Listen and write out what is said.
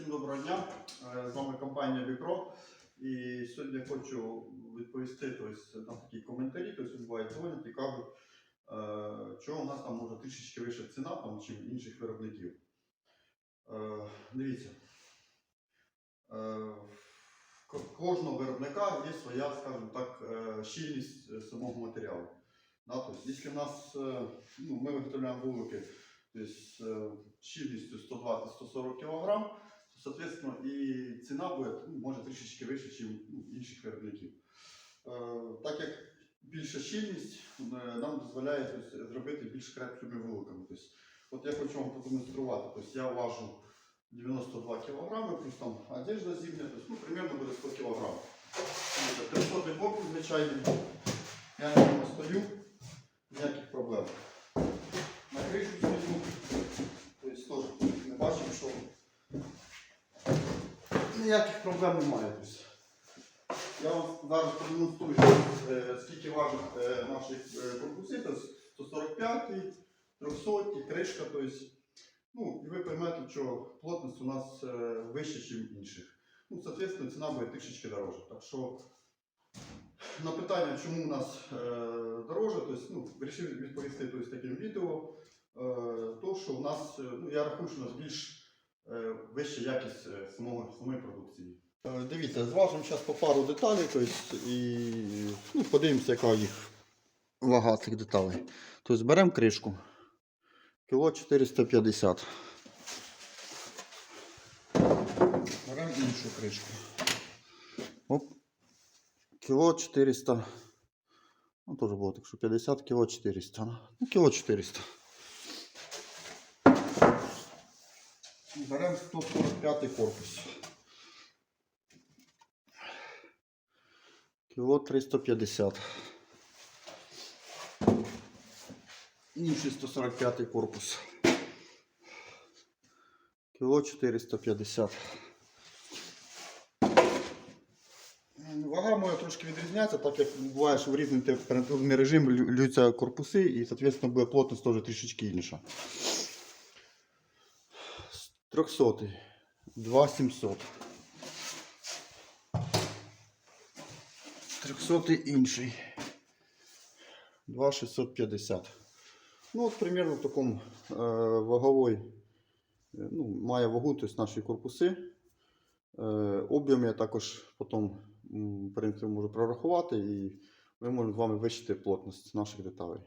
Всім доброго дня. Е, З вами компанія Вікро. І сьогодні хочу відповісти тобто, на такі коментарі, тобто бувають дзвонять і кажуть, е, чого у нас там може трішечки вища ціна, там, чим інших виробників. Е, Дивіться. Кожного виробника є своя, скажімо так, щільність самого матеріалу. Тобто, якщо в нас ну, ми виготовляємо вулики тобто, е, щільністю 120-140 кг, соответственно, і ціна буде ну, може трішечки вища, ніж ну, інших виробників. Е, так як більша щільність е, нам дозволяє тобто, зробити більш крепкими вуликами. Тобто, от я хочу вам продемонструвати. Тобто, я важу 92 кг, плюс там одежда зимня, тобто, ну, примерно буде 100 кг. 300 корпус звичайний. Я на стою, ніяких проблем. На кришу стою. Тобто теж ми бачимо, що ніяких проблем немає. Я вам зараз продемонструю, е, скільки важить е, е, тобто 145, 300, кришка. Тобто, ну, і ви поймете, що плотність у нас е, вища, ніж інших. Ну, соответственно, ціна буде трішечки дорожча. Так що на питання, чому у нас дороже, тобто, ну, вирішив відповісти тобто, таким відео. То, що у нас, ну, я рахую, що у нас більш вища якість е, самого, самої продукції. Е, Дивіться, зважимо зараз по пару деталей, тобто, і ну, подивимося, яка їх вага цих деталей. Тобто беремо кришку. Кіло 450. Беремо іншу кришку. Оп. Кіло 400. Ну, теж було так, що 50 кіло 400. Ну, кіло 400. Беремо 145 корпус. Кіло 350. Інший 145 корпус. Кіло 450. Вага моя трошки відрізняється, так як буває, що в різний температурний режим лю- льються корпуси і, соответственно, буде плотність теж трішечки інша. 300. 2700. 300 інший. 2650. Ну, от примерно в такому е, ваговой, е, ну, має вагу, тобто наші корпуси. Е, об'єм я також потім, принципі, можу прорахувати і ми можемо з вами вичити плотність наших деталей.